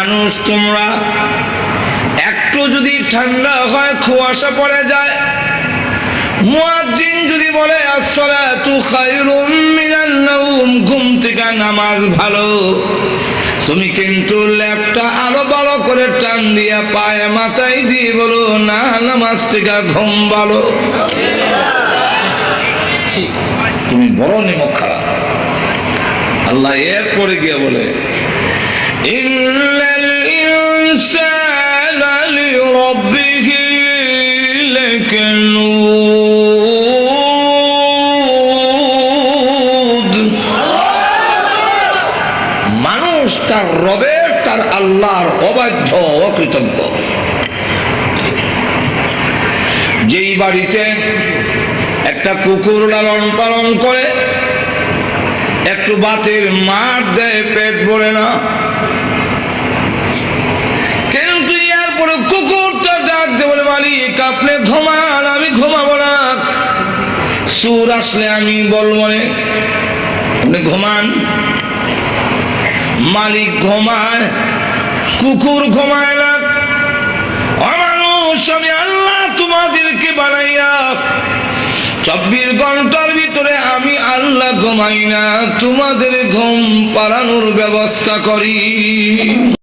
মানুষ তোমরা, একটু যদি ঠান্ডা হয় কুয়াশা পড়ে যায়। যদি বলে ঘুম থেকে নামাজ ভালো। তুমি কিন্তু ল্যাপটা আরও ভালো করে টান দিয়া পায়ে মাথায় দিয়ে বলো, না, নামাজ থেকে ঘুম ভালো। তুমি বড় নিমক খারাপ আল্লাহ এরপরে গিয়ে বলে মানুষ তার রবের, তার আল্লাহর অবাধ্য অকৃতজ্ঞ যেই বাড়িতে একটা কুকুর লালন পালন করে, একটু বাতের মার দেয়, পেট ভরে না। কিন্তু ইয়ার পরে কুকুরটা ডাক বলে, মালিক, আপনি ঘুমান, আমি ঘুমাবো না। সুর আসলে আমি বলব আপনি ঘুমান। মালিক ঘুমায়, কুকুর ঘুমায় না। অমানুষ, আমি আল্লাহ তোমাদেরকে বানাইয়া, চব্বিশ ঘণ্টার ভিতরে আমি আল্লাহ ঘুমাই না, তোমাদের ঘুম পালানোর ব্যবস্থা করি।